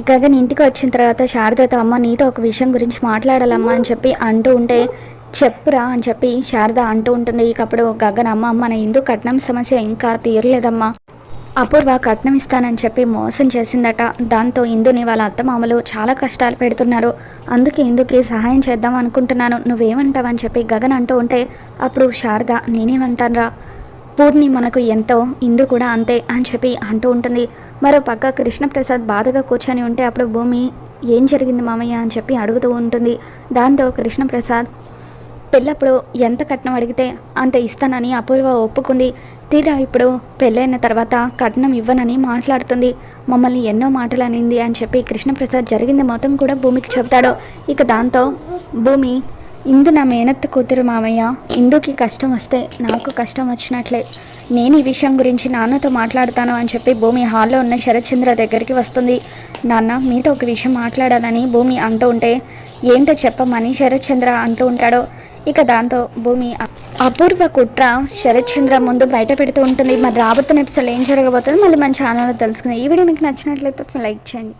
గగన్ ఇంటికి వచ్చిన తర్వాత శారదతో అమ్మ నీతో ఒక విషయం గురించి మాట్లాడాలమ్మా అని చెప్పి అంటూ ఉంటే చెప్పురా అని చెప్పి శారద అంటూ ఉంటుంది. ఇకప్పుడు గగన్ అమ్మ మన ఇందు కట్నం సమస్య ఇంకా తీరలేదమ్మా. అపూర్వ కట్నం ఇస్తానని చెప్పి మోసం చేసిందట. దాంతో ఇందుని వాళ్ళ అత్తమామలు చాలా కష్టాలు పెడుతున్నారు. అందుకే ఇందుకి సహాయం చేద్దాం అనుకుంటున్నాను. నువ్వేమంటావని చెప్పి గగన్ అంటూ ఉంటే అప్పుడు శారద నేనేమంటానురా? పూర్ణి మనకు ఎంతో ఇందు కూడా అంతే అని చెప్పి అంటూ ఉంటుంది. మరో పక్క కృష్ణప్రసాద్ బాధగా కూర్చొని ఉంటే అప్పుడు భూమి ఏం జరిగింది మామయ్య? అని చెప్పి అడుగుతూ ఉంటుంది. దాంతో కృష్ణప్రసాద్ పెళ్ళప్పుడు ఎంత కట్నం అడిగితే అంత ఇస్తానని అపూర్వ ఒప్పుకుంది. తీరా ఇప్పుడు పెళ్ళైన తర్వాత కట్నం ఇవ్వనని మాట్లాడుతుంది. మమ్మల్ని ఎన్నో మాటలు అనింది అని చెప్పి కృష్ణప్రసాద్ జరిగింది మొత్తం కూడా భూమికి చెబుతాడు. ఇక దాంతో భూమి ఇందు నా మేనత్త కూతురు మామయ్య. ఇందుకి కష్టం వస్తే నాకు కష్టం వచ్చినట్లే. నేను ఈ విషయం గురించి నాన్నతో మాట్లాడతాను అని చెప్పి భూమి హాల్లో ఉన్న శరత్చంద్ర దగ్గరికి వస్తుంది. నాన్న మీతో ఒక విషయం మాట్లాడాలని భూమి అంటూ ఉంటే ఏంటో చెప్పమని శరత్చంద్ర అంటూ ఉంటాడు. ఇక దాంతో భూమి అపూర్వ కుట్ర శరత్చంద్ర ముందు బయట పెడుతూ ఉంటుంది. మరి రాబోతున్న ఎపిసోడ్ ఏం జరగబోతుంది మళ్ళీ మన ఛానల్లో తెలుసుకుంది. ఈ వీడియో మీకు నచ్చినట్లయితే లైక్ చేయండి.